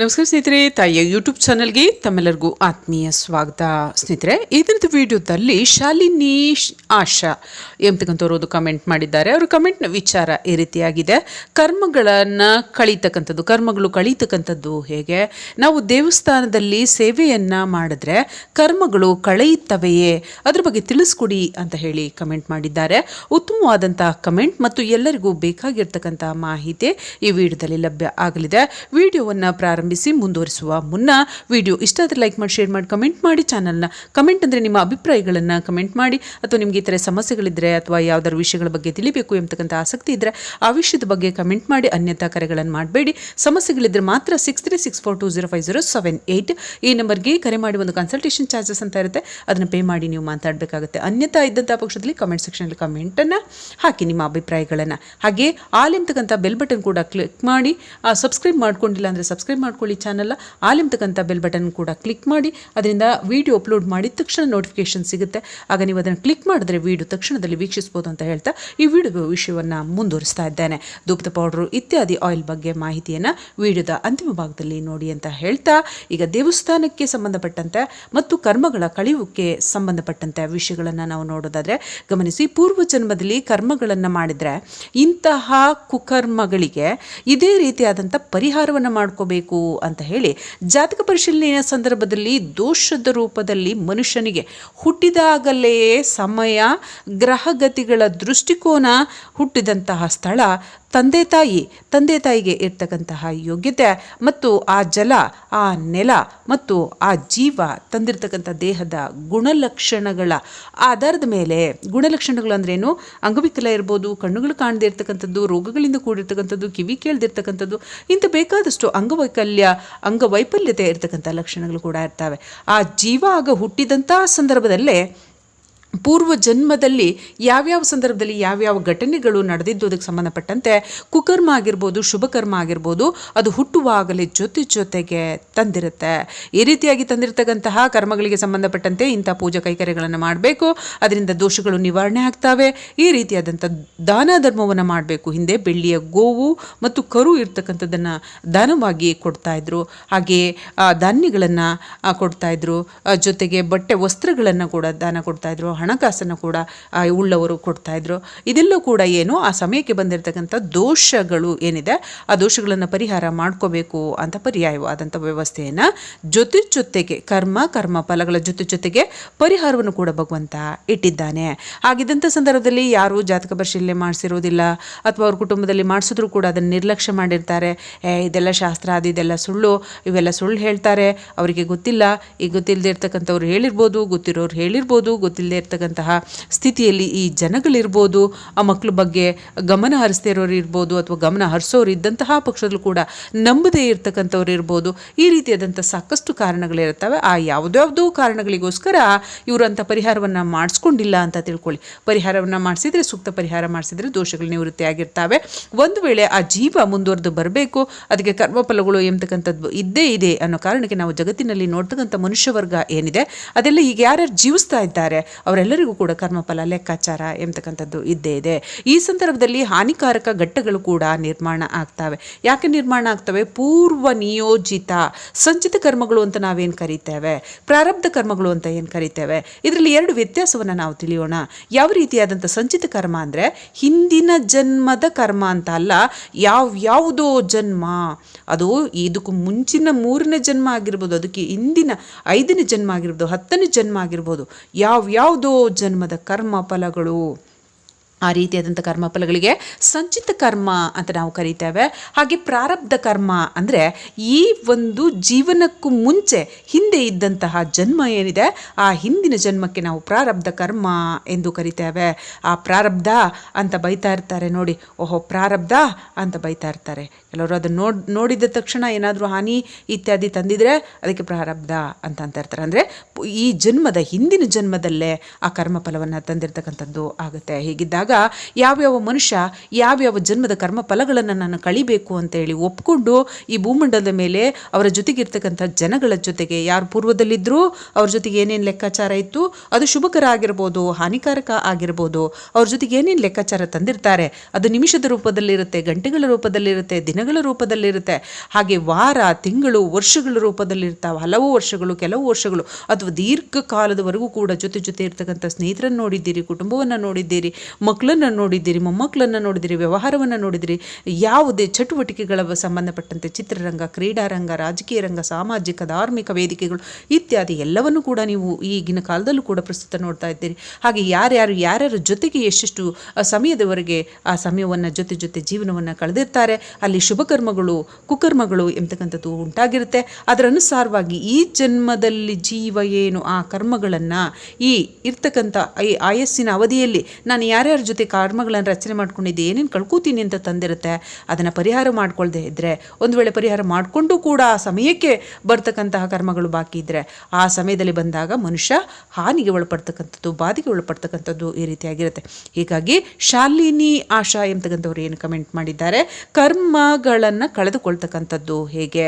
ನಮಸ್ಕಾರ ಸ್ನೇಹಿತರೆ, ತಾಯಿಯ ಯೂಟ್ಯೂಬ್ ಚಾನಲ್ಗೆ ತಮ್ಮೆಲ್ಲರಿಗೂ ಆತ್ಮೀಯ ಸ್ವಾಗತ. ಸ್ನೇಹಿತರೆ ಇದರದ ವಿಡಿಯೋದಲ್ಲಿ ಶಾಲಿನಿ ಆಶಾ ಎಂಬತಕ್ಕಂಥವ್ರು ಒಂದು ಕಮೆಂಟ್ ಮಾಡಿದ್ದಾರೆ. ಅವರು ಕಮೆಂಟ್ನ ವಿಚಾರ ಈ ರೀತಿಯಾಗಿದೆ. ಕರ್ಮಗಳನ್ನು ಕಳೀತಕ್ಕಂಥದ್ದು, ಕರ್ಮಗಳು ಕಳೀತಕ್ಕಂಥದ್ದು ಹೇಗೆ? ನಾವು ದೇವಸ್ಥಾನದಲ್ಲಿ ಸೇವೆಯನ್ನು ಮಾಡಿದ್ರೆ ಕರ್ಮಗಳು ಕಳೆಯುತ್ತವೆಯೇ ಅದ್ರ ಬಗ್ಗೆ ತಿಳಿಸ್ಕೊಡಿ ಅಂತ ಹೇಳಿ ಕಮೆಂಟ್ ಮಾಡಿದ್ದಾರೆ. ಉತ್ತಮವಾದಂಥ ಕಮೆಂಟ್ ಮತ್ತು ಎಲ್ಲರಿಗೂ ಬೇಕಾಗಿರ್ತಕ್ಕಂಥ ಮಾಹಿತಿ ಈ ವಿಡಿಯೋದಲ್ಲಿ ಲಭ್ಯ ಆಗಲಿದೆ. ವಿಡಿಯೋವನ್ನು ಪ್ರಾರಂಭಿಸಿ ಮುಂದುವರಿಸುವ ಮುನ್ನ ವಿಡಿಯೋ ಇಷ್ಟ ಆದರೆ ಲೈಕ್ ಮಾಡಿ, ಶೇರ್ ಮಾಡಿ, ಕಮೆಂಟ್ ಮಾಡಿ ಚಾನಲ್ನ. ಕಮೆಂಟ್ ಅಂದರೆ ನಿಮ್ಮ ಅಭಿಪ್ರಾಯಗಳನ್ನು ಕಮೆಂಟ್ ಮಾಡಿ. ಅಥವಾ ನಿಮಗೆ ಈ ಥರ ಸಮಸ್ಯೆಗಳಿದ್ದರೆ ಅಥವಾ ಯಾವ್ದಾದ್ರು ವಿಷಯಗಳ ಬಗ್ಗೆ ತಿಳಿಬೇಕು ಎಂಬತಕ್ಕಂಥ ಆಸಕ್ತಿ ಇದ್ದರೆ ಆ ವಿಷಯದ ಬಗ್ಗೆ ಕಮೆಂಟ್ ಮಾಡಿ ಅನ್ಯಥಾ ಕರೆಗಳನ್ನು ಮಾಡಬೇಡಿ. ಸಮಸ್ಯೆಗಳಿದ್ದರೆ ಮಾತ್ರ six three six four two zero five zero seven eight ಈ ನಂಬರ್ಗೆ ಕರೆ ಮಾಡಿ ಒಂದು ಕನ್ಸಲ್ಟೇಷನ್ ಚಾರ್ಜಸ್ ಅಂತ ಇರುತ್ತೆ. ಅದನ್ನು ಪೇ ಮಾಡಿ ನೀವು ಮಾತಾಡಬೇಕಾಗುತ್ತೆ. ಅನ್ಯಥಾ ಇದ್ದಂಥ ಪಕ್ಷದಲ್ಲಿ ಕಮೆಂಟ್ ಸೆಕ್ಷನಲ್ಲಿ ಕಮೆಂಟನ್ನು ಹಾಕಿ ನಿಮ್ಮ ಅಭಿಪ್ರಾಯಗಳನ್ನು. ಹಾಗೆ ಆಲ್ ಎಂಬತಕ್ಕಂಥ ಬೆಲ್ ಬಟನ್ ಕೂಡ ಕ್ಲಿಕ್ ಮಾಡಿ. ಸಬ್ಸ್ಕ್ರೈಬ್ ಮಾಡ್ಕೊಂಡಿಲ್ಲ ಅಂದರೆ ಸಬ್ಸ್ಕ್ರೈಬ್ ಮಾಡ್ಕೊಳ್ಳಿ ಚಾನಲ್ ಆಲಿಂತಕ್ಕಂಥ ಬೆಲ್ ಬಟನ್ ಕೂಡ ಕ್ಲಿಕ್ ಮಾಡಿ, ಅದರಿಂದ ವಿಡಿಯೋ ಅಪ್ಲೋಡ್ ಮಾಡಿದ ತಕ್ಷಣ ನೋಟಿಫಿಕೇಶನ್ ಸಿಗುತ್ತೆ. ಆಗ ನೀವು ಅದನ್ನು ಕ್ಲಿಕ್ ಮಾಡಿದ್ರೆ ವಿಡಿಯೋ ತಕ್ಷಣದಲ್ಲಿ ವೀಕ್ಷಿಸ್ಬೋದು ಅಂತ ಹೇಳ್ತಾ ಈ ವಿಡಿಯೋ ವಿಷಯವನ್ನು ಮುಂದುವರಿಸ್ತಾ ಇದ್ದೇನೆ. ಧೂಪದ ಪೌಡ್ರು ಇತ್ಯಾದಿ ಆಯಿಲ್ ಬಗ್ಗೆ ಮಾಹಿತಿಯನ್ನು ವಿಡಿಯೋದ ಅಂತಿಮ ಭಾಗದಲ್ಲಿ ನೋಡಿ ಅಂತ ಹೇಳ್ತಾ, ಈಗ ದೇವಸ್ಥಾನಕ್ಕೆ ಸಂಬಂಧಪಟ್ಟಂತೆ ಮತ್ತು ಕರ್ಮಗಳ ಕಳಿವುಕ್ಕೆ ಸಂಬಂಧಪಟ್ಟಂತೆ ವಿಷಯಗಳನ್ನು ನಾವು ನೋಡೋದಾದರೆ, ಗಮನಿಸಿ ಪೂರ್ವ ಜನ್ಮದಲ್ಲಿ ಕರ್ಮಗಳನ್ನು ಮಾಡಿದರೆ ಇಂತಹ ಕುಕರ್ಮಗಳಿಗೆ ಇದೇ ರೀತಿಯಾದಂಥ ಪರಿಹಾರವನ್ನು ಮಾಡ್ಕೋಬೇಕು. ಅಂತ ಹೇಳಿ ಜಾತಕ ಪರಿಶೀಲನೆಯ ಸಂದರ್ಭದಲ್ಲಿ ದೋಷದ ರೂಪದಲ್ಲಿ ಮನುಷ್ಯನಿಗೆ ಹುಟ್ಟಿದಾಗಲೇ ಸಮಯ ಗ್ರಹಗತಿಗಳ ದೃಷ್ಟಿಕೋನ ಹುಟ್ಟಿದಂತಹ ಸ್ಥಳ ತಂದೆ ತಾಯಿ ತಂದೆ ತಾಯಿಗೆ ಇರ್ತಕ್ಕಂತಹ ಯೋಗ್ಯತೆ ಮತ್ತು ಆ ಜಲ, ಆ ನೆಲ ಮತ್ತು ಆ ಜೀವ ತಂದಿರತಕ್ಕಂಥ ದೇಹದ ಗುಣಲಕ್ಷಣಗಳ ಆಧಾರದ ಮೇಲೆ, ಗುಣಲಕ್ಷಣಗಳು ಅಂದ್ರೇನು ಅಂಗವಿಕಲ ಇರ್ಬೋದು, ಕಣ್ಣುಗಳು ಕಾಣದೇ ಇರ್ತಕ್ಕಂಥದ್ದು, ರೋಗಗಳಿಂದ ಕೂಡಿರ್ತಕ್ಕಂಥದ್ದು, ಕಿವಿ ಕೇಳದಿರ್ತಕ್ಕಂಥದ್ದು ಇಂಥ ಬೇಕಾದಷ್ಟು ಅಂಗವೈಕಲ್ಯ, ಅಂಗವೈಫಲ್ಯತೆ ಇರ್ತಕ್ಕಂಥ ಲಕ್ಷಣಗಳು ಕೂಡ ಇರ್ತವೆ. ಆ ಜೀವ ಆಗ ಹುಟ್ಟಿದಂಥ ಸಂದರ್ಭದಲ್ಲೇ ಪೂರ್ವ ಜನ್ಮದಲ್ಲಿ ಯಾವ್ಯಾವ ಸಂದರ್ಭದಲ್ಲಿ ಯಾವ್ಯಾವ ಘಟನೆಗಳು ನಡೆದಿದ್ದು ಅದಕ್ಕೆ ಸಂಬಂಧಪಟ್ಟಂತೆ ಕುಕರ್ಮ ಆಗಿರ್ಬೋದು ಶುಭಕರ್ಮ ಆಗಿರ್ಬೋದು ಅದು ಹುಟ್ಟುವಾಗಲೇ ಜೊತೆ ಜೊತೆಗೆ ತಂದಿರುತ್ತೆ. ಈ ರೀತಿಯಾಗಿ ತಂದಿರತಕ್ಕಂತಹ ಕರ್ಮಗಳಿಗೆ ಸಂಬಂಧಪಟ್ಟಂತೆ ಇಂಥ ಪೂಜಾ ಕೈಕರ್ಯಗಳನ್ನು ಮಾಡಬೇಕು. ಅದರಿಂದ ದೋಷಗಳು ನಿವಾರಣೆ ಆಗ್ತವೆ. ಈ ರೀತಿಯಾದಂಥ ದಾನ ಧರ್ಮವನ್ನು ಮಾಡಬೇಕು. ಹಿಂದೆ ಬೆಳ್ಳಿಯ ಗೋವು ಮತ್ತು ಕರು ಇರ್ತಕ್ಕಂಥದ್ದನ್ನು ದಾನವಾಗಿ ಕೊಡ್ತಾ ಇದ್ರು. ಹಾಗೆ ಆ, ಧಾನ್ಯಗಳನ್ನು ಆ, ಕೊಡ್ತಾ ಇದ್ರು. ಜೊತೆಗೆ ಬಟ್ಟೆ ವಸ್ತ್ರಗಳನ್ನು ಕೂಡ ದಾನ ಕೊಡ್ತಾ ಇದ್ರು. ಹಣಕಾಸನ್ನು ಕೂಡ ಉಳ್ಳವರು ಕೊಡ್ತಾ ಇದ್ರು. ಇದೆಲ್ಲ ಕೂಡ ಏನು, ಆ ಸಮಯಕ್ಕೆ ಬಂದಿರತಕ್ಕಂಥ ದೋಷಗಳು ಏನಿದೆ, ಆ ದೋಷಗಳನ್ನು ಪರಿಹಾರ ಮಾಡ್ಕೋಬೇಕು ಅಂತ ಪರ್ಯಾಯವಾದಂಥ ವ್ಯವಸ್ಥೆಯನ್ನು ಜೊತೆ ಜೊತೆಗೆ, ಕರ್ಮ ಕರ್ಮ ಫಲಗಳ ಜೊತೆ ಜೊತೆಗೆ ಪರಿಹಾರವನ್ನು ಕೂಡ ಭಗವಂತ ಇಟ್ಟಿದ್ದಾನೆ. ಆಗಿದ್ದಂಥ ಸಂದರ್ಭದಲ್ಲಿ ಯಾರು ಜಾತಕ ಪರಿಶೀಲನೆ ಮಾಡಿಸಿರೋದಿಲ್ಲ, ಅಥವಾ ಅವ್ರ ಕುಟುಂಬದಲ್ಲಿ ಮಾಡಿಸಿದ್ರು ಕೂಡ ಅದನ್ನು ನಿರ್ಲಕ್ಷ್ಯ ಮಾಡಿರ್ತಾರೆ. ಏ, ಇದೆಲ್ಲ ಶಾಸ್ತ್ರ, ಅದು ಇದೆಲ್ಲ ಸುಳ್ಳು, ಇವೆಲ್ಲ ಸುಳ್ಳು ಹೇಳ್ತಾರೆ. ಅವರಿಗೆ ಗೊತ್ತಿಲ್ಲ. ಈಗ ಗೊತ್ತಿಲ್ಲದೆ ಇರ್ತಕ್ಕಂಥವ್ರು ಹೇಳಿರ್ಬೋದು, ಗೊತ್ತಿರೋರು ಹೇಳಿರ್ಬೋದು ಗೊತ್ತಿಲ್ಲದೆ ಇರ್ತಕ್ಕಂತಹ ಸ್ಥಿತಿಯಲ್ಲಿ ಈ ಜನಗಳಿರ್ಬೋದು, ಆ ಮಕ್ಕಳ ಬಗ್ಗೆ ಗಮನ ಹರಿಸ್ದೇ ಇರೋರು ಇರ್ಬೋದು ಅಥವಾ ಗಮನ ಹರಿಸೋರು ಇದ್ದಂತಹ ಪಕ್ಷದಲ್ಲೂ ಕೂಡ ನಂಬದೇ ಇರ್ತಕ್ಕಂಥವ್ರು ಇರ್ಬೋದು, ಈ ರೀತಿಯಾದಂಥ ಸಾಕಷ್ಟು ಕಾರಣಗಳಿರ್ತವೆ ಆ ಯಾವುದ್ಯಾವುದೋ ಕಾರಣಗಳಿಗೋಸ್ಕರ ಇವರು ಅಂಥ ಪರಿಹಾರವನ್ನು ಮಾಡಿಸ್ಕೊಂಡಿಲ್ಲ ಅಂತ ತಿಳ್ಕೊಳ್ಳಿ. ಪರಿಹಾರವನ್ನು ಮಾಡಿಸಿದರೆ, ಸೂಕ್ತ ಪರಿಹಾರ ಮಾಡಿಸಿದರೆ ದೋಷಗಳು ನಿವೃತ್ತಿ ಆಗಿರ್ತವೆ ಒಂದು ವೇಳೆ ಆ ಜೀವ ಮುಂದುವರೆದು ಬರಬೇಕು, ಅದಕ್ಕೆ ಕರ್ಮಫಲಗಳು ಎಂಬತಕ್ಕಂಥದ್ದು ಇದ್ದೇ ಇದೆ ಅನ್ನೋ ಕಾರಣಕ್ಕೆ ನಾವು ಜಗತ್ತಿನಲ್ಲಿ ನೋಡ್ತಕ್ಕಂಥ ಮನುಷ್ಯ ವರ್ಗ ಏನಿದೆ, ಅದೆಲ್ಲ ಈಗ ಯಾರ್ಯಾರು ಜೀವಿಸ್ತಾ ಇದ್ದಾರೆ ಅವರೆಲ್ಲರಿಗೂ ಕೂಡ ಕರ್ಮಫಲ, ಲೆಕ್ಕಾಚಾರ ಎಂಬತಕ್ಕಂಥದ್ದು ಇದ್ದೇ ಇದೆ. ಈ ಸಂದರ್ಭದಲ್ಲಿ ಹಾನಿಕಾರಕ ಘಟ್ಟಗಳು ಕೂಡ ನಿರ್ಮಾಣ ಆಗ್ತವೆ. ಯಾಕೆ ನಿರ್ಮಾಣ ಆಗ್ತವೆ? ಪೂರ್ವ ನಿಯೋಜಿತ ಸಂಚಿತ ಕರ್ಮಗಳು ಅಂತ ನಾವೇನು ಕರಿತೇವೆ? ಪ್ರಾರಬ್ಧ ಕರ್ಮಗಳು ಅಂತ ಏನು ಕರಿತೇವೆ? ಇದರಲ್ಲಿ ಎರಡು ವ್ಯತ್ಯಾಸವನ್ನು ನಾವು ತಿಳಿಯೋಣ. ಯಾವ ರೀತಿಯಾದಂಥ ಸಂಚಿತ ಕರ್ಮ ಅಂದರೆ ಹಿಂದಿನ ಜನ್ಮದ ಕರ್ಮ ಅಂತ ಅಲ್ಲ ಯಾವ್ಯಾವುದೋ ಜನ್ಮ. ಅದು ಇದಕ್ಕೂ ಮುಂಚಿನ ಮೂರನೇ ಜನ್ಮ ಆಗಿರ್ಬೋದು, ಅದಕ್ಕೆ ಹಿಂದಿನ ಐದನೇ ಜನ್ಮ ಆಗಿರ್ಬೋದು, ಹತ್ತನೇ ಜನ್ಮ ಆಗಿರ್ಬೋದು ಯಾವ ಯಾವುದೋ ಜನ್ಮದ ಕರ್ಮ ಫಲಗಳು ಆ ರೀತಿಯಾದಂಥ ಕರ್ಮಫಲಗಳಿಗೆ ಸಂಚಿತ ಕರ್ಮ ಅಂತ ನಾವು ಕರಿತೇವೆ. ಹಾಗೆ ಪ್ರಾರಬ್ಧ ಕರ್ಮ ಅಂದರೆ ಈ ಒಂದು ಜೀವನಕ್ಕೂ ಮುಂಚೆ ಹಿಂದೆ ಇದ್ದಂತಹ ಜನ್ಮ ಏನಿದೆ, ಆ ಹಿಂದಿನ ಜನ್ಮಕ್ಕೆ ನಾವು ಪ್ರಾರಬ್ಧ ಕರ್ಮ ಎಂದು ಕರಿತೇವೆ. ಆ ಪ್ರಾರಬ್ಧ ಅಂತ ಬೈತಾ ಇರ್ತಾರೆ ನೋಡಿ, ಓಹೋ ಪ್ರಾರಬ್ಧ ಅಂತ ಬೈತಾ ಇರ್ತಾರೆ. ಕೆಲವರು ಅದನ್ನು ನೋಡ್, ನೋಡಿದ ತಕ್ಷಣ ಏನಾದರೂ ಹಾನಿ ಇತ್ಯಾದಿ ತಂದಿದ್ರೆ ಅದಕ್ಕೆ ಪ್ರಾರಬ್ಧ ಅಂತ ಅಂತ ಇರ್ತಾರೆ. ಅಂದರೆ ಈ ಜನ್ಮದ, ಹಿಂದಿನ ಜನ್ಮದಲ್ಲೇ ಆ ಕರ್ಮಫಲವನ್ನು ತಂದಿರತಕ್ಕಂಥದ್ದು ಆಗುತ್ತೆ. ಹೀಗಿದ್ದಾಗ ಯಾವ್ಯಾವ ಮನುಷ್ಯ ಯಾವ್ಯಾವ ಜನ್ಮದ ಕರ್ಮ ಫಲಗಳನ್ನು ನಾನು ಕಳಿಬೇಕು ಅಂತ ಹೇಳಿ ಒಪ್ಕೊಂಡು ಈ ಭೂಮಂಡಲದ ಮೇಲೆ ಅವರ ಜೊತೆಗಿರ್ತಕ್ಕಂಥ ಜನಗಳ ಜೊತೆಗೆ, ಯಾರು ಪೂರ್ವದಲ್ಲಿದ್ದರೂ ಅವ್ರ ಜೊತೆಗೆ ಏನೇನು ಲೆಕ್ಕಾಚಾರ ಇತ್ತು, ಅದು ಶುಭಕರ ಆಗಿರ್ಬೋದು ಹಾನಿಕಾರಕ ಆಗಿರ್ಬೋದು, ಅವ್ರ ಜೊತೆಗೆ ಏನೇನು ಲೆಕ್ಕಾಚಾರ ತಂದಿರ್ತಾರೆ, ಅದು ನಿಮಿಷದ ರೂಪದಲ್ಲಿರುತ್ತೆ, ಗಂಟೆಗಳ ರೂಪದಲ್ಲಿರುತ್ತೆ ದಿನಗಳ ರೂಪದಲ್ಲಿರುತ್ತೆ. ಹಾಗೆ ವಾರ, ತಿಂಗಳು, ವರ್ಷಗಳ ರೂಪದಲ್ಲಿರ್ತಾವೆ. ಹಲವು ವರ್ಷಗಳು, ಕೆಲವು ವರ್ಷಗಳು, ಅಥವಾ ದೀರ್ಘಕಾಲದವರೆಗೂ ಕೂಡ ಜೊತೆ ಜೊತೆ ಇರ್ತಕ್ಕಂಥ ಸ್ನೇಹಿತರನ್ನು ನೋಡಿದ್ದೀರಿ, ಕುಟುಂಬವನ್ನು ನೋಡಿದ್ದೀರಿ, ಮಕ್ಕಳನ್ನು ನೋಡಿದ್ದೀರಿ, ಮೊಮ್ಮಕ್ಕಳನ್ನು ನೋಡಿದ್ದೀರಿ, ವ್ಯವಹಾರವನ್ನು ನೋಡಿದ್ದೀರಿ, ಯಾವುದೇ ಚಟುವಟಿಕೆಗಳ ಸಂಬಂಧಪಟ್ಟಂತೆ ಚಿತ್ರರಂಗ, ಕ್ರೀಡಾರಂಗ, ರಾಜಕೀಯ ರಂಗ, ಸಾಮಾಜಿಕ, ಧಾರ್ಮಿಕ ವೇದಿಕೆಗಳು ಇತ್ಯಾದಿ ಎಲ್ಲವನ್ನು ಕೂಡ ನೀವು ಈಗಿನ ಕಾಲದಲ್ಲೂ ಕೂಡ ಪ್ರಸ್ತುತ ನೋಡ್ತಾ ಇದ್ದೀರಿ. ಹಾಗೆ ಯಾರ್ಯಾರು, ಯಾರ್ಯಾರ ಜೊತೆಗೆ ಎಷ್ಟೆಷ್ಟು ಸಮಯದವರೆಗೆ ಆ ಸಮಯವನ್ನು ಜೊತೆ ಜೊತೆ ಜೀವನವನ್ನು ಕಳೆದಿರ್ತಾರೆ, ಅಲ್ಲಿ ಶುಭ ಕರ್ಮಗಳು ಕುಕರ್ಮಗಳು ಎಂಬತಕ್ಕಂಥದ್ದು ಉಂಟಾಗಿರುತ್ತೆ. ಅದರ ಅನುಸಾರವಾಗಿ ಈ ಜನ್ಮದಲ್ಲಿ ಜೀವ ಏನು, ಆ ಕರ್ಮಗಳನ್ನು ಈ ಇರ್ತಕ್ಕಂಥ ಈ ಆಯಸ್ಸಿನ ಅವಧಿಯಲ್ಲಿ ನಾನು ಯಾರ್ಯಾರ ಜೊತೆ ಕರ್ಮಗಳನ್ನು ರಚನೆ ಮಾಡ್ಕೊಂಡಿದ್ದೆ, ಏನೇನು ಕಳ್ಕೊತೀನಿ ಅಂತ ತಂದಿರುತ್ತೆ, ಅದನ್ನು ಪರಿಹಾರ ಮಾಡ್ಕೊಳ್ದೇ ಇದ್ದರೆ ಒಂದು ವೇಳೆ ಪರಿಹಾರ ಮಾಡಿಕೊಂಡು ಕೂಡ ಆ ಸಮಯಕ್ಕೆ ಬರ್ತಕ್ಕಂತಹ ಕರ್ಮಗಳು ಬಾಕಿ ಇದ್ದರೆ ಆ ಸಮಯದಲ್ಲಿ ಬಂದಾಗ ಮನುಷ್ಯ ಹಾನಿಗೆ ಒಳಪಡ್ತಕ್ಕಂಥದ್ದು, ಬಾಧಿಗೆ ಒಳಪಡ್ತಕ್ಕಂಥದ್ದು ಈ ರೀತಿಯಾಗಿರುತ್ತೆ. ಹೀಗಾಗಿ ಶಾಲಿನಿ ಆಶಾ ಎಂಬತಕ್ಕಂಥವ್ರು ಏನು ಕಮೆಂಟ್ ಮಾಡಿದ್ದಾರೆ ಕರ್ಮಗಳನ್ನು ಕಳೆದುಕೊಳ್ತಕ್ಕಂಥದ್ದು ಹೇಗೆ?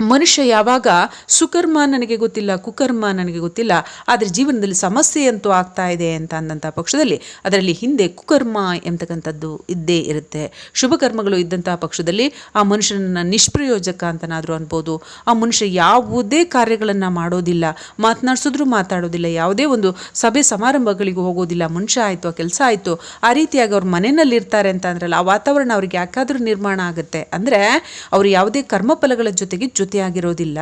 ಮನುಷ್ಯ ಯಾವಾಗ ಸುಕರ್ಮ ನನಗೆ ಗೊತ್ತಿಲ್ಲ, ಕುಕರ್ಮ ನನಗೆ ಗೊತ್ತಿಲ್ಲ, ಆದರೆ ಜೀವನದಲ್ಲಿ ಸಮಸ್ಯೆ ಅಂತೂ ಆಗ್ತಾ ಇದೆ ಅಂತ ಅಂದಂಥ ಪಕ್ಷದಲ್ಲಿ ಅದರಲ್ಲಿ ಹಿಂದೆ ಕುಕರ್ಮ ಎಂಬತಕ್ಕಂಥದ್ದು ಇದ್ದೇ ಇರುತ್ತೆ. ಶುಭ ಕರ್ಮಗಳು ಪಕ್ಷದಲ್ಲಿ ಆ ಮನುಷ್ಯನನ್ನು ನಿಷ್ಪ್ರಯೋಜಕ ಅಂತನಾದರೂ ಅನ್ಬೋದು. ಆ ಮನುಷ್ಯ ಯಾವುದೇ ಕಾರ್ಯಗಳನ್ನು ಮಾಡೋದಿಲ್ಲ, ಮಾತನಾಡಿಸಿದ್ರೂ ಮಾತಾಡೋದಿಲ್ಲ, ಯಾವುದೇ ಒಂದು ಸಭೆ ಸಮಾರಂಭಗಳಿಗೆ ಹೋಗೋದಿಲ್ಲ, ಮನುಷ್ಯ ಆಯಿತು ಕೆಲಸ ಆಯಿತು, ಆ ರೀತಿಯಾಗಿ ಅವ್ರ ಮನೆಯಲ್ಲಿ ಇರ್ತಾರೆ ಅಂತ ಅಂದ್ರಲ್ಲ, ಆ ವಾತಾವರಣ ಅವ್ರಿಗೆ ಯಾಕಾದರೂ ನಿರ್ಮಾಣ ಆಗುತ್ತೆ. ಅಂದರೆ ಅವರು ಯಾವುದೇ ಕರ್ಮಫಲಗಳ ಜೊತೆಗೆ ಜೊತೆಯಾಗಿರೋದಿಲ್ಲ.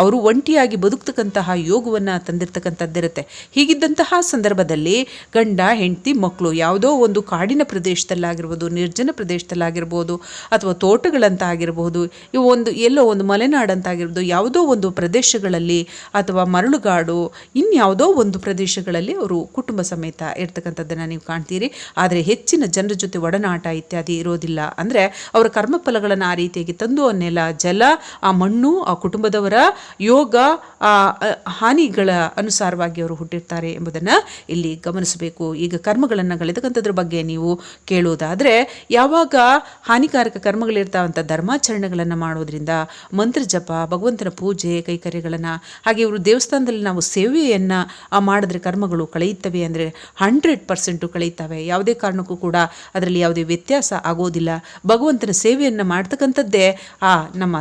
ಅವರು ಒಂಟಿಯಾಗಿ ಬದುಕ್ತಕ್ಕಂತಹ ಯೋಗವನ್ನು ತಂದಿರತಕ್ಕಂಥದ್ದಿರುತ್ತೆ. ಹೀಗಿದ್ದಂತಹ ಸಂದರ್ಭದಲ್ಲಿ ಗಂಡ, ಹೆಂಡತಿ ಮಕ್ಕಳು ಯಾವುದೋ ಒಂದು ಕಾಡಿನ ಪ್ರದೇಶದಲ್ಲಾಗಿರ್ಬೋದು, ನಿರ್ಜನ ಪ್ರದೇಶದಲ್ಲಾಗಿರ್ಬೋದು ಅಥವಾ ತೋಟಗಳಂತ ಆಗಿರಬಹುದು ಇವು ಒಂದು ಎಲ್ಲೋ ಒಂದು ಮಲೆನಾಡಂತಾಗಿರ್ಬೋದು, ಯಾವುದೋ ಒಂದು ಪ್ರದೇಶಗಳಲ್ಲಿ ಅಥವಾ ಮರಳುಗಾಡು, ಇನ್ಯಾವುದೋ ಒಂದು ಪ್ರದೇಶಗಳಲ್ಲಿ ಅವರು ಕುಟುಂಬ ಸಮೇತ ಇರ್ತಕ್ಕಂಥದ್ದನ್ನು ನೀವು ಕಾಣ್ತೀರಿ. ಆದರೆ ಹೆಚ್ಚಿನ ಜನರ ಜೊತೆ ಒಡನಾಟ ಇತ್ಯಾದಿ ಇರೋದಿಲ್ಲ. ಅಂದರೆ ಅವರ ಕರ್ಮಫಲಗಳನ್ನು ಆ ರೀತಿಯಾಗಿ ತಂದು ನೆಲ ಜಲ, ಆ ಮಣ್ಣು ಆ ಕುಟುಂಬದವರ ಯೋಗ ಹಾನಿಗಳ ಅನುಸಾರವಾಗಿ ಅವರು ಹುಟ್ಟಿರ್ತಾರೆ ಎಂಬುದನ್ನು ಇಲ್ಲಿ ಗಮನಿಸಬೇಕು. ಈಗ ಕರ್ಮಗಳನ್ನು ಕಳೆದಕ್ಕಂಥದ್ರ ಬಗ್ಗೆ ನೀವು ಕೇಳುವುದಾದರೆ ಯಾವಾಗ ಹಾನಿಕಾರಕ ಕರ್ಮಗಳಿರ್ತಾವಂಥ ಧರ್ಮಾಚರಣೆಗಳನ್ನು ಮಾಡೋದ್ರಿಂದ ಮಂತ್ರ ಜಪ, ಭಗವಂತನ ಪೂಜೆ, ಕೈಕರ್ಯಗಳನ್ನು, ಹಾಗೆ ಇವರು ದೇವಸ್ಥಾನದಲ್ಲಿ ನಾವು ಸೇವೆಯನ್ನು ಮಾಡಿದ್ರೆ ಕರ್ಮಗಳು ಕಳೆಯುತ್ತವೆ ಅಂದರೆ ಹಂಡ್ರೆಡ್ ಪರ್ಸೆಂಟು ಕಳೆಯುತ್ತವೆ. ಯಾವುದೇ ಕಾರಣಕ್ಕೂ ಕೂಡ ಅದರಲ್ಲಿ ಯಾವುದೇ ವ್ಯತ್ಯಾಸ ಆಗೋದಿಲ್ಲ. ಭಗವಂತನ ಸೇವೆಯನ್ನು ಮಾಡ್ತಕ್ಕಂಥದ್ದೇ ಆ ನಮ್ಮ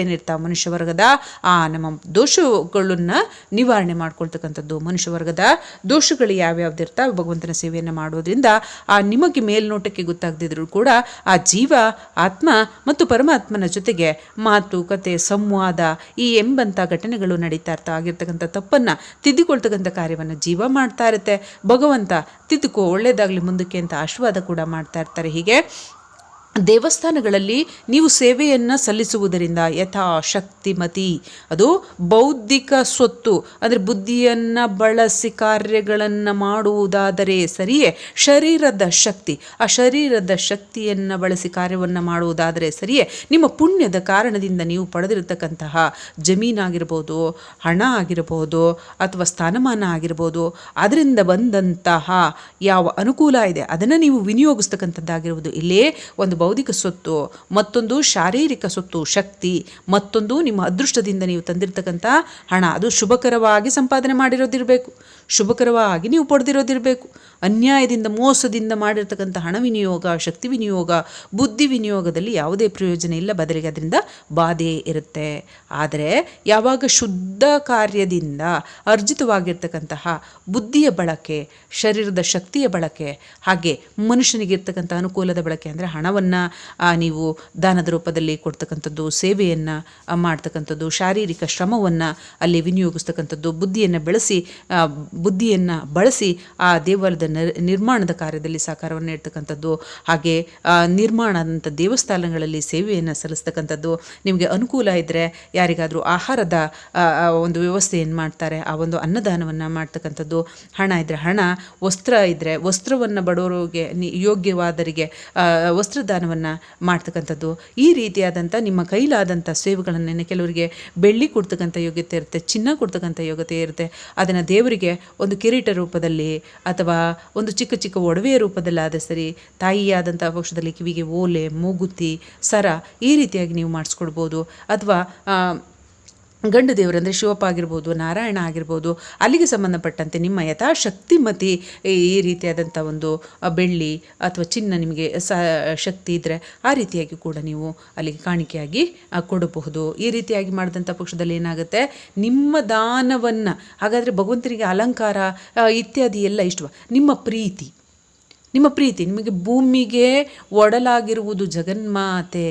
ದೋಷಗಳೇನಿರ್ತಾವೆ ಮನುಷ್ಯ ವರ್ಗದ ಆ ನಮ್ಮ ದೋಷಗಳನ್ನು ನಿವಾರಣೆ ಮಾಡ್ಕೊಳ್ತಕ್ಕಂಥದ್ದು ಮನುಷ್ಯ ವರ್ಗದ ದೋಷಗಳು ಯಾವ್ಯಾವ್ದು ಇರ್ತಾವೆ ಭಗವಂತನ ಸೇವೆಯನ್ನು ಮಾಡೋದ್ರಿಂದ ಆ ನಿಮಗೆ ಮೇಲ್ನೋಟಕ್ಕೆ ಗೊತ್ತಾಗದಿದ್ರು ಕೂಡ ಆ ಜೀವ, ಆತ್ಮ ಮತ್ತು ಪರಮಾತ್ಮನ ಜೊತೆಗೆ ಮಾತು, ಕತೆ, ಸಂವಾದ ಈ ಎಂಬಂಥ ಘಟನೆಗಳು ನಡೀತಾ ಇರ್ತಾ ಆಗಿರ್ತಕ್ಕಂಥ ತಪ್ಪನ್ನು ತಿದ್ದಿಕೊಳ್ತಕ್ಕಂಥ ಕಾರ್ಯವನ್ನು ಜೀವ ಮಾಡ್ತಾ ಇರುತ್ತೆ. ಭಗವಂತ ತಿದ್ದುಕೋ ಒಳ್ಳೆಯದಾಗಲಿ ಮುಂದಕ್ಕೆ ಅಂತ ಆಶೀರ್ವಾದ ಕೂಡ ಮಾಡ್ತಾ ಇರ್ತಾರೆ ಹೀಗೆ. ದೇವಸ್ಥಾನಗಳಲ್ಲಿ ನೀವು ಸೇವೆಯನ್ನು ಸಲ್ಲಿಸುವುದರಿಂದ ಯಥಾಶಕ್ತಿಮತಿ ಅದು ಬೌದ್ಧಿಕ ಸ್ವತ್ತು, ಅಂದರೆ ಬುದ್ಧಿಯನ್ನು ಬಳಸಿ ಕಾರ್ಯಗಳನ್ನು ಮಾಡುವುದಾದರೆ ಸರಿಯೇ ಶರೀರದ ಶಕ್ತಿ. ಆ ಶರೀರದ ಶಕ್ತಿಯನ್ನು ಬಳಸಿ ಕಾರ್ಯವನ್ನು ಮಾಡುವುದಾದರೆ ಸರಿಯೇ ನಿಮ್ಮ ಪುಣ್ಯದ ಕಾರಣದಿಂದ ನೀವು ಪಡೆದಿರತಕ್ಕಂತಹ ಜಮೀನಾಗಿರ್ಬೋದು ಹಣ ಆಗಿರ್ಬೋದು, ಅಥವಾ ಸ್ಥಾನಮಾನ ಆಗಿರ್ಬೋದು, ಅದರಿಂದ ಬಂದಂತಹ ಯಾವ ಅನುಕೂಲ ಇದೆ, ಅದನ್ನು ನೀವು ವಿನಿಯೋಗಿಸ್ತಕ್ಕಂಥದ್ದಾಗಿರ್ಬೋದು. ಇಲ್ಲೇ ಒಂದು ಬೌದ್ಧಿಕ ಸ್ವತ್ತು ಮತ್ತೊಂದು ಶಾರೀರಿಕ ಸ್ವತ್ತು ಶಕ್ತಿ, ಮತ್ತೊಂದು ನಿಮ್ಮ ಅದೃಷ್ಟದಿಂದ ನೀವು ತಂದಿರತಕ್ಕಂಥ ಹಣ. ಅದು ಶುಭಕರವಾಗಿ ಸಂಪಾದನೆ ಮಾಡಿರೋದಿರಬೇಕು. ಶುಭಕರವಾಗಿ ನೀವು ಪಡೆದಿರೋದಿರಬೇಕು. ಅನ್ಯಾಯದಿಂದ, ಮೋಸದಿಂದ ಮಾಡಿರ್ತಕ್ಕಂಥ ಹಣ ವಿನಿಯೋಗ, ಶಕ್ತಿ ವಿನಿಯೋಗ, ಬುದ್ಧಿ ವಿನಿಯೋಗದಲ್ಲಿ ಯಾವುದೇ ಪ್ರಯೋಜನ ಇಲ್ಲ. ಬದಲಿಗೆ ಅದರಿಂದ ಬಾಧೆ ಇರುತ್ತೆ. ಆದರೆ ಯಾವಾಗ ಶುದ್ಧ ಕಾರ್ಯದಿಂದ ಅರ್ಜಿತವಾಗಿರ್ತಕ್ಕಂತಹ ಬುದ್ಧಿಯ ಬಳಕೆ, ಶರೀರದ ಶಕ್ತಿಯ ಬಳಕೆ, ಹಾಗೆ ಮನುಷ್ಯನಿಗಿರ್ತಕ್ಕಂಥ ಅನುಕೂಲದ ಬಳಕೆ ಅಂದರೆ ಹಣವನ್ನು ನೀವು ದಾನದ ರೂಪದಲ್ಲಿ ಕೊಡ್ತಕ್ಕಂಥದ್ದು, ಸೇವೆಯನ್ನು ಮಾಡ್ತಕ್ಕಂಥದ್ದು, ಶಾರೀರಿಕ ಶ್ರಮವನ್ನು ಅಲ್ಲಿ ವಿನಿಯೋಗಿಸ್ತಕ್ಕಂಥದ್ದು, ಬುದ್ಧಿಯನ್ನು ಬೆಳೆಸಿ ಬುದ್ಧಿಯನ್ನು ಬಳಸಿ, ಆ, ದೇವಾಲಯದ ನಿರ್ಮಾಣದ ಕಾರ್ಯದಲ್ಲಿ ಸಹಕಾರವನ್ನು ನೀಡ್ತಕ್ಕಂಥದ್ದು, ಹಾಗೆ ನಿರ್ಮಾಣದಂಥ ದೇವಸ್ಥಾನಗಳಲ್ಲಿ ಸೇವೆಯನ್ನು ಸಲ್ಲಿಸ್ತಕ್ಕಂಥದ್ದು, ನಿಮಗೆ ಅನುಕೂಲ ಇದ್ದರೆ ಯಾರಿಗಾದರೂ ಆಹಾರದ ಒಂದು ವ್ಯವಸ್ಥೆಯನ್ನು ಮಾಡ್ತಾರೆ, ಆ ಒಂದು ಅನ್ನದಾನವನ್ನು ಮಾಡ್ತಕ್ಕಂಥದ್ದು, ಹಣ ಇದ್ದರೆ ಹಣ, ವಸ್ತ್ರ ಇದ್ದರೆ ವಸ್ತ್ರವನ್ನು ಬಡವರಿಗೆ ಯೋಗ್ಯವಾದರಿಗೆ ವಸ್ತ್ರದಾನ ಅನ್ನದಾನವನ್ನು ಮಾಡ್ತಕ್ಕಂಥದ್ದು. ಈ ರೀತಿಯಾದಂಥ ನಿಮ್ಮ ಕೈಲಾದಂಥ ಸೇವೆಗಳನ್ನು ಕೆಲವರಿಗೆ ಬೆಳ್ಳಿ ಕೊಡ್ತಕ್ಕಂಥ ಯೋಗ್ಯತೆ ಇರುತ್ತೆ, ಚಿನ್ನ ಕೊಡ್ತಕ್ಕಂಥ ಯೋಗ್ಯತೆ ಇರುತ್ತೆ. ಅದನ್ನು ದೇವರಿಗೆ ಒಂದು ಕಿರೀಟ ರೂಪದಲ್ಲಿ ಅಥವಾ ಒಂದು ಚಿಕ್ಕ ಚಿಕ್ಕ ಒಡವೆಯ ರೂಪದಲ್ಲಿ ಆದ ಸರಿ ತಾಯಿಯಾದಂಥ ಪಕ್ಷದಲ್ಲಿ ಕಿವಿಗೆ ಓಲೆ, ಮೂಗುತಿ, ಸರ ಈ ರೀತಿಯಾಗಿ ನೀವು ಮಾಡಿಸ್ಕೊಡ್ಬೋದು. ಅಥವಾ ಗಂಡು ದೇವರು ಅಂದರೆ ಶಿವಪ್ಪ ಆಗಿರ್ಬೋದು, ನಾರಾಯಣ ಆಗಿರ್ಬೋದು, ಅಲ್ಲಿಗೆ ಸಂಬಂಧಪಟ್ಟಂತೆ ನಿಮ್ಮ ಯಥಾಶಕ್ತಿಮತಿ ಈ ರೀತಿಯಾದಂಥ ಒಂದು ಬೆಳ್ಳಿ ಅಥವಾ ಚಿನ್ನ ನಿಮಗೆ ಸ ಶಕ್ತಿ ಇದ್ದರೆ ಆ ರೀತಿಯಾಗಿ ಕೂಡ ನೀವು ಅಲ್ಲಿಗೆ ಕಾಣಿಕೆಯಾಗಿ ಕೊಡಬಹುದು. ಈ ರೀತಿಯಾಗಿ ಮಾಡಿದಂಥ ಪಕ್ಷದಲ್ಲಿ ಏನಾಗುತ್ತೆ? ನಿಮ್ಮ ದಾನವನ್ನು, ಹಾಗಾದರೆ ಭಗವಂತನಿಗೆ ಅಲಂಕಾರ ಇತ್ಯಾದಿ ಎಲ್ಲ ಇಷ್ಟವ. ನಿಮ್ಮ ಪ್ರೀತಿ ನಿಮ್ಮ ಪ್ರೀತಿ, ನಿಮಗೆ ಭೂಮಿಗೆ ಒಡಲಾಗಿರುವುದು ಜಗನ್ಮಾತೆ.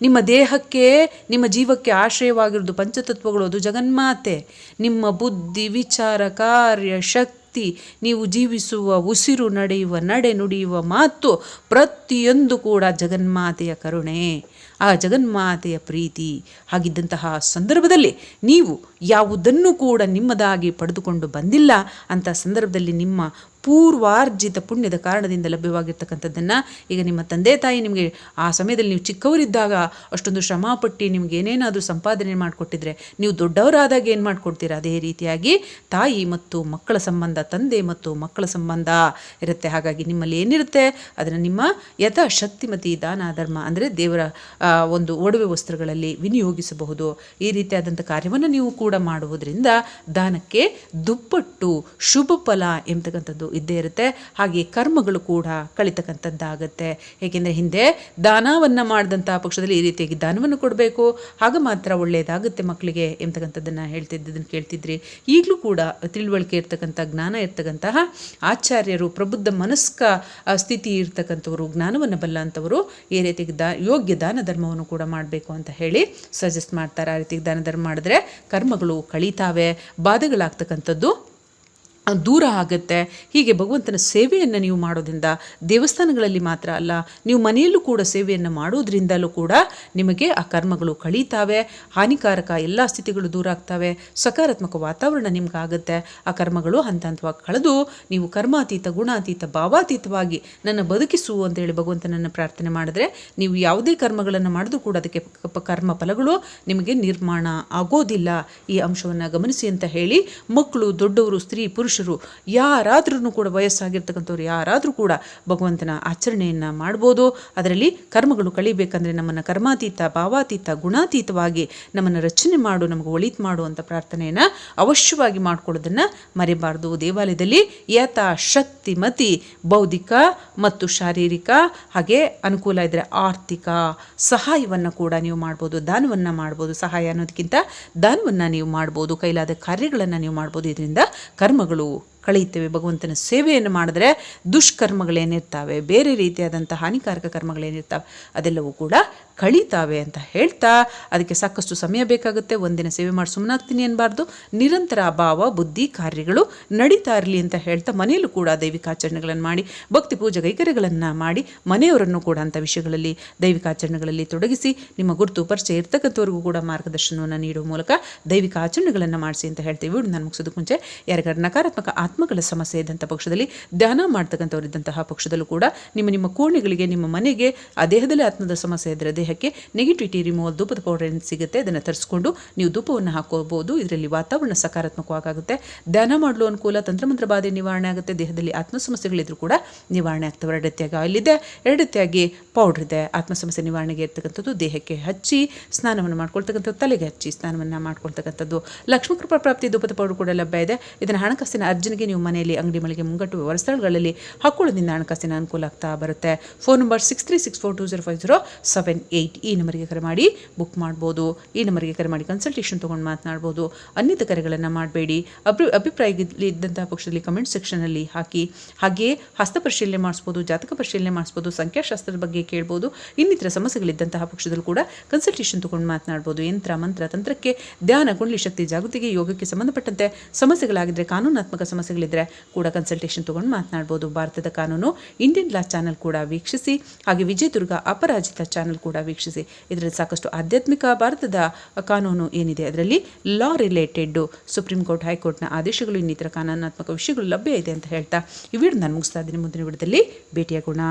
ನಿಮ್ಮ ದೇಹಕ್ಕೆ, ನಿಮ್ಮ ಜೀವಕ್ಕೆ ಆಶ್ರಯವಾಗಿರುವುದು ಪಂಚತತ್ವಗಳು, ಅದು ಜಗನ್ಮಾತೆ. ನಿಮ್ಮ ಬುದ್ಧಿ, ವಿಚಾರ, ಕಾರ್ಯ, ಶಕ್ತಿ, ನೀವು ಜೀವಿಸುವ ಉಸಿರು, ನಡೆಯುವ ನಡೆ, ನುಡಿಯುವ ಮಾತು ಪ್ರತಿಯೊಂದು ಕೂಡ ಜಗನ್ಮಾತೆಯ ಕರುಣೆ. ಆ ಜಗನ್ಮಾತೆಯ ಪ್ರೀತಿ. ಹಾಗಿದ್ದಂತಹ ಸಂದರ್ಭದಲ್ಲಿ ನೀವು ಯಾವುದನ್ನು ಕೂಡ ನಿಮ್ಮದಾಗಿ ಪಡೆದುಕೊಂಡು ಬಂದಿಲ್ಲ. ಅಂತ ಸಂದರ್ಭದಲ್ಲಿ ನಿಮ್ಮ ಪೂರ್ವಾರ್ಜಿತ ಪುಣ್ಯದ ಕಾರಣದಿಂದ ಲಭ್ಯವಾಗಿರ್ತಕ್ಕಂಥದ್ದನ್ನು ಈಗ ನಿಮ್ಮ ತಂದೆ ತಾಯಿ ನಿಮಗೆ ಆ ಸಮಯದಲ್ಲಿ ನೀವು ಚಿಕ್ಕವರಿದ್ದಾಗ ಅಷ್ಟೊಂದು ಶ್ರಮಪಟ್ಟು ನಿಮ್ಗೆ ಏನೇನಾದರೂ ಸಂಪಾದನೆ ಮಾಡಿಕೊಟ್ಟಿದ್ರೆ ನೀವು ದೊಡ್ಡವರಾದಾಗ ಏನು ಮಾಡಿಕೊಡ್ತೀರಾ? ಅದೇ ರೀತಿಯಾಗಿ ತಾಯಿ ಮತ್ತು ಮಕ್ಕಳ ಸಂಬಂಧ, ತಂದೆ ಮತ್ತು ಮಕ್ಕಳ ಸಂಬಂಧ ಇರುತ್ತೆ. ಹಾಗಾಗಿ ನಿಮ್ಮಲ್ಲಿ ಏನಿರುತ್ತೆ? ಅದನ್ನು ನಿಮ್ಮ ಯಥಾಶಕ್ತಿಮತಿ, ದಾನ, ಧರ್ಮ ಅಂದರೆ ದೇವರ ಒಂದು ಒಡವೆ ವಸ್ತ್ರಗಳಲ್ಲಿ ವಿನಿಯೋಗಿಸಬಹುದು. ಈ ರೀತಿಯಾದಂಥ ಕಾರ್ಯವನ್ನು ನೀವು ಕೂಡ ಮಾಡುವುದರಿಂದ ದಾನಕ್ಕೆ ದುಪ್ಪಟ್ಟು, ಶುಭ ಫಲ ಎಂಬತಕ್ಕಂಥದ್ದು ಇದ್ದೇ ಇರುತ್ತೆ. ಹಾಗೆ ಕರ್ಮಗಳು ಕೂಡ ಕಳಿತಕ್ಕಂಥದ್ದಾಗತ್ತೆ. ಏಕೆಂದರೆ ಹಿಂದೆ ದಾನವನ್ನು ಮಾಡಿದಂಥ ಪಕ್ಷದಲ್ಲಿ ಈ ರೀತಿಯಾಗಿ ದಾನವನ್ನು ಕೊಡಬೇಕು. ಆಗ ಮಾತ್ರ ಒಳ್ಳೆಯದಾಗುತ್ತೆ ಮಕ್ಕಳಿಗೆ ಎಂಬತಕ್ಕಂಥದ್ದನ್ನು ಹೇಳ್ತಿದ್ದನ್ನು ಕೇಳ್ತಿದ್ರಿ. ಈಗಲೂ ಕೂಡ ತಿಳುವಳಿಕೆ ಇರ್ತಕ್ಕಂಥ, ಜ್ಞಾನ ಇರ್ತಕ್ಕಂತಹ ಆಚಾರ್ಯರು, ಪ್ರಬುದ್ಧ ಮನಸ್ಕ ಸ್ಥಿತಿ ಇರ್ತಕ್ಕಂಥವರು, ಜ್ಞಾನವನ್ನು ಬಲ್ಲಂಥವರು ಈ ರೀತಿಗೆ ದಾ, ಯೋಗ್ಯ ದಾನ ಧರ್ಮವನ್ನು ಕೂಡ ಮಾಡಬೇಕು ಅಂತ ಹೇಳಿ ಸಜೆಸ್ಟ್ ಮಾಡ್ತಾರೆ. ಆ ರೀತಿಗೆ ದಾನ ಧರ್ಮ ಮಾಡಿದ್ರೆ ಕರ್ಮಗಳು ಕಳೀತಾವೆ. ಬಾಧೆಗಳಾಗ್ತಕ್ಕಂಥದ್ದು ದೂರ ಆಗುತ್ತೆ. ಹೀಗೆ ಭಗವಂತನ ಸೇವೆಯನ್ನು ನೀವು ಮಾಡೋದ್ರಿಂದ, ದೇವಸ್ಥಾನಗಳಲ್ಲಿ ಮಾತ್ರ ಅಲ್ಲ, ನೀವು ಮನೆಯಲ್ಲೂ ಕೂಡ ಸೇವೆಯನ್ನು ಮಾಡೋದ್ರಿಂದಲೂ ಕೂಡ ನಿಮಗೆ ಆ ಕರ್ಮಗಳು ಕಳೀತಾವೆ. ಹಾನಿಕಾರಕ ಎಲ್ಲ ಸ್ಥಿತಿಗಳು ದೂರ ಆಗ್ತವೆ. ಸಕಾರಾತ್ಮಕ ವಾತಾವರಣ ನಿಮ್ಗೆ ಆಗುತ್ತೆ ಆ ಕರ್ಮಗಳು ಹಂತ ಹಂತವಾಗಿ ಕಳೆದು ನೀವು ಕರ್ಮಾತೀತ, ಗುಣಾತೀತ, ಭಾವಾತೀತವಾಗಿ ನನ್ನ ಬದುಕಿಸು ಅಂತೇಳಿ ಭಗವಂತನನ್ನು ಪ್ರಾರ್ಥನೆ ಮಾಡಿದ್ರೆ, ನೀವು ಯಾವುದೇ ಕರ್ಮಗಳನ್ನು ಮಾಡಿದ್ರೂ ಕೂಡ ಅದಕ್ಕೆ ಕರ್ಮ ಫಲಗಳು ನಿಮಗೆ ನಿರ್ಮಾಣ ಆಗೋದಿಲ್ಲ. ಈ ಅಂಶವನ್ನು ಗಮನಿಸಿ ಅಂತ ಹೇಳಿ, ಮಕ್ಕಳು, ದೊಡ್ಡವರು, ಸ್ತ್ರೀ ಪುರುಷರು ಯಾರಾದ್ರೂ ಕೂಡ ವಯಸ್ಸಾಗಿರ್ತಕ್ಕಂಥವ್ರು ಯಾರಾದರೂ ಕೂಡ ಭಗವಂತನ ಆಚರಣೆಯನ್ನು ಮಾಡ್ಬೋದು. ಅದರಲ್ಲಿ ಕರ್ಮಗಳು ಕಳಿಬೇಕಂದ್ರೆ ನಮ್ಮನ್ನು ಕರ್ಮಾತೀತ, ಭಾವಾತೀತ, ಗುಣಾತೀತವಾಗಿ ನಮ್ಮನ್ನು ರಚನೆ ಮಾಡು, ನಮಗೆ ಒಳಿತು ಮಾಡು ಅಂತ ಪ್ರಾರ್ಥನೆಯನ್ನು ಅವಶ್ಯವಾಗಿ ಮಾಡಿಕೊಳ್ಳೋದನ್ನು ಮರೆಯಬಾರ್ದು ದೇವಾಲಯದಲ್ಲಿ ಯಥಾ ಶಕ್ತಿ ಮತಿ ಬೌದ್ಧಿಕ ಮತ್ತು ಶಾರೀರಿಕ ಹಾಗೆ ಅನುಕೂಲ ಇದ್ದರೆ ಆರ್ಥಿಕ ಸಹಾಯವನ್ನು ಕೂಡ ನೀವು ಮಾಡ್ಬೋದು, ದಾನವನ್ನು ಮಾಡ್ಬೋದು. ಸಹಾಯ ಅನ್ನೋದಕ್ಕಿಂತ ದಾನವನ್ನು ನೀವು ಮಾಡ್ಬೋದು, ಕೈಲಾದ ಕಾರ್ಯಗಳನ್ನು ನೀವು ಮಾಡ್ಬೋದು. ಇದರಿಂದ ಕರ್ಮಗಳು lalu. ಕಳೆಯುತ್ತೇವೆ. ಭಗವಂತನ ಸೇವೆಯನ್ನು ಮಾಡಿದ್ರೆ ದುಷ್ಕರ್ಮಗಳೇನಿರ್ತಾವೆ ಬೇರೆ ರೀತಿಯಾದಂಥ ಹಾನಿಕಾರಕ ಕರ್ಮಗಳೇನಿರ್ತಾವೆ ಅದೆಲ್ಲವೂ ಕೂಡ ಕಳೀತಾವೆ ಅಂತ ಹೇಳ್ತಾ ಅದಕ್ಕೆ ಸಾಕಷ್ಟು ಸಮಯ ಬೇಕಾಗುತ್ತೆ. ಒಂದಿನ ಸೇವೆ ಮಾಡಿ ಸುಮ್ಮನಾಗ್ತೀನಿ ಅನ್ನಬಾರ್ದು ನಿರಂತರ ಅಭಾವ, ಬುದ್ಧಿ, ಕಾರ್ಯಗಳು ನಡೀತಾ ಇರಲಿ ಅಂತ ಹೇಳ್ತಾ ಮನೆಯಲ್ಲೂ ಕೂಡ ದೈವಿಕಾಚರಣೆಗಳನ್ನು ಮಾಡಿ, ಭಕ್ತಿ ಪೂಜೆ ಕೈಕರ್ಯಗಳನ್ನು ಮಾಡಿ ಮನೆಯವರನ್ನು ಕೂಡ ಅಂಥ ವಿಷಯಗಳಲ್ಲಿ ದೈವಿಕ ಆಚರಣೆಗಳಲ್ಲಿ ತೊಡಗಿಸಿ ನಿಮ್ಮ ಗುರುತು ಪರಿಚಯ ಇರ್ತಕ್ಕಂಥವ್ರಿಗೂ ಕೂಡ ಮಾರ್ಗದರ್ಶನವನ್ನು ನೀಡುವ ಮೂಲಕ ದೈವಿಕ ಆಚರಣೆಗಳನ್ನು ಮಾಡಿಸಿ ಅಂತ ಹೇಳ್ತೀವಿ. ನಾನು ಮುಗಿಸೋದಕ್ಕೆ ಮುಂಚೆ ಯಾರಿಗಾರ ನಕಾರಾತ್ಮಕ ಆತ್ಮಗಳ ಸಮಸ್ಯೆ ಇದ್ದಂಥ ಪಕ್ಷದಲ್ಲಿ ಧ್ಯಾನ ಮಾಡ್ತಕ್ಕಂಥವ್ರು ಇದ್ದಂತಹ ಪಕ್ಷದಲ್ಲೂ ಕೂಡ ನಿಮ್ಮ ನಿಮ್ಮ ಕೋಣೆಗಳಿಗೆ, ನಿಮ್ಮ ಮನೆಗೆ ಆ ದೇಹದಲ್ಲಿ ಆತ್ಮದ ಸಮಸ್ಯೆ ಇದ್ದರೆ ದೇಹಕ್ಕೆ ನೆಗೆಟಿವಿಟಿ ರಿಮೂವಲ್ ಧೂಪದ ಪೌಡರ್ ಸಿಗುತ್ತೆ ಅದನ್ನು ತರಿಸ್ಕೊಂಡು ನೀವು ಧೂಪವನ್ನು ಹಾಕೋಬಹುದು ಇದರಲ್ಲಿ ವಾತಾವರಣ ಸಕಾರಾತ್ಮಕವಾಗುತ್ತೆ. ಧ್ಯಾನ ಮಾಡಲು ಅನುಕೂಲ, ತಂತ್ರಮಂತ್ರ ಬಾಧೆ ನಿವಾರಣೆ ಆಗುತ್ತೆ. ದೇಹದಲ್ಲಿ ಆತ್ಮ ಸಮಸ್ಯೆಗಳಿದ್ರು ಕೂಡ ನಿವಾರಣೆ ಆಗ್ತವೆ. ಎರಡು ರೀತಿಯಾಗಿ ಆಯಿಲ್ ರೀತಿಯಾಗಿ ಪೌಡ್ರ್ ಇದೆ. ಆತ್ಮ ಸಮಸ್ಯೆ ನಿವಾರಣೆಗೆ ಇರ್ತಕ್ಕಂಥದ್ದು ದೇಹಕ್ಕೆ ಹಚ್ಚಿ, ಸ್ನಾನವನ್ನು ಮಾಡ್ಕೊಳ್ತಕ್ಕಂಥದ್ದು ತಲೆಗೆ ಹಚ್ಚಿ, ಸ್ನಾನವನ್ನು ಮಾಡ್ಕೊಳ್ತಕ್ಕಂಥದ್ದು. ಲಕ್ಷ್ಮಕೃಪ ಪ್ರಾಪ್ತಿ, ಧೂಪದ ಪೌಡರ್ ಕೂಡ ಲಭ್ಯ ಇದೆ. ಇದನ್ನು ಹಣಕಾಸಿನ ಅರ್ಜನೆಗೆ ನೀವು ಮನೆಯಲ್ಲಿ ಅಂಗಡಿ ಮಳಿಗೆ ಮುಂಗಟ್ಟು ವ್ಯವಹಾರ ಸ್ಥಳಗಳಲ್ಲಿ ಹಣಕಾಸಿನ ಅನುಕೂಲ ಆಗ್ತಾ ಬರುತ್ತೆ. Phone number six three six four two zero five zero seven eight ಈ ನಂಬರ್ಗೆ ಕರೆ ಮಾಡಿ ಬುಕ್ ಮಾಡ್ಬೋದು. ಈ ನಂಬರ್ಗೆ ಕರೆ ಮಾಡಿ ಕನ್ಸಲ್ಟೇಷನ್ ತೊಗೊಂಡು ಮಾತನಾಡ್ಬೋದು. ಅನ್ಯತ ಕರೆಗಳನ್ನು ಮಾಡಬೇಡಿ. ಅಭಿ ಅಭಿಪ್ರಾಯ ಇದ್ದಂತಹ ಪಕ್ಷದಲ್ಲಿ ಕಮೆಂಟ್ ಸೆಕ್ಷನಲ್ಲಿ ಹಾಕಿ. ಹಾಗೆಯೇ ಹಸ್ತ ಪರಿಶೀಲನೆ ಮಾಡಿಸ್ಬೋದು, ಜಾತಕ ಪರಿಶೀಲನೆ ಮಾಡಿಸ್ಬೋದು, ಸಂಖ್ಯಾಶಾಸ್ತ್ರದ ಬಗ್ಗೆ ಕೇಳ್ಬೋದು, ಇನ್ನಿತರ ಸಮಸ್ಯೆಗಳಿದ್ದಂತಹ ಪಕ್ಷದಲ್ಲೂ ಕೂಡ ಕನ್ಸಲ್ಟೇಷನ್ ತೊಗೊಂಡು ಮಾತನಾಡ್ಬೋದು. ಯಂತ್ರ, ಮಂತ್ರ, ತಂತ್ರಕ್ಕೆ ಧ್ಯಾನ, ಕುಂಡಲಿ ಶಕ್ತಿ ಜಾಗೃತಿಗೆ ಯೋಗಕ್ಕೆ ಸಂಬಂಧಪಟ್ಟಂತೆ ಸಮಸ್ಯೆಗಳಾಗಿದ್ದರೆ ಕಾನೂನಾತ್ಮಕ ಸಮಸ್ಯೆಗಳಿದ್ದರೆ ಕೂಡ ಕನ್ಸಲ್ಟೇಷನ್ ತೊಗೊಂಡು ಮಾತನಾಡ್ಬೋದು. ಭಾರತದ ಕಾನೂನು ಇಂಡಿಯನ್ ಲಾ ಚಾನಲ್ ಕೂಡ ವೀಕ್ಷಿಸಿ, ಹಾಗೆ ವಿಜಯದುರ್ಗ ಅಪರಾಜಿತ ಚಾನಲ್ ಕೂಡ ವೀಕ್ಷಿಸಿ. ಇದರಲ್ಲಿ ಸಾಕಷ್ಟು ಆಧ್ಯಾತ್ಮಿಕ ಭಾರತದ ಕಾನೂನು ಏನಿದೆ ಅದರಲ್ಲಿ ಲಾ ರಿಲೇಟೆಡ್ಡು ಸುಪ್ರೀಂ ಕೋರ್ಟ್ ಹೈಕೋರ್ಟ್ನ ಆದೇಶಗಳು, ಇನ್ನಿತರ ಕಾನೂನಾತ್ಮಕ ವಿಷಯಗಳು ಲಭ್ಯ ಇದೆ ಅಂತ ಹೇಳ್ತಾ ಈ ವಿಡಿಯೋ ನಾನು ಮುಗಿಸ್ತಾ ಇದ್ದೀನಿ. ಮುಂದಿನ ವಿಡಿಯೋದಲ್ಲಿ ಭೇಟಿಯಾಗೋಣ.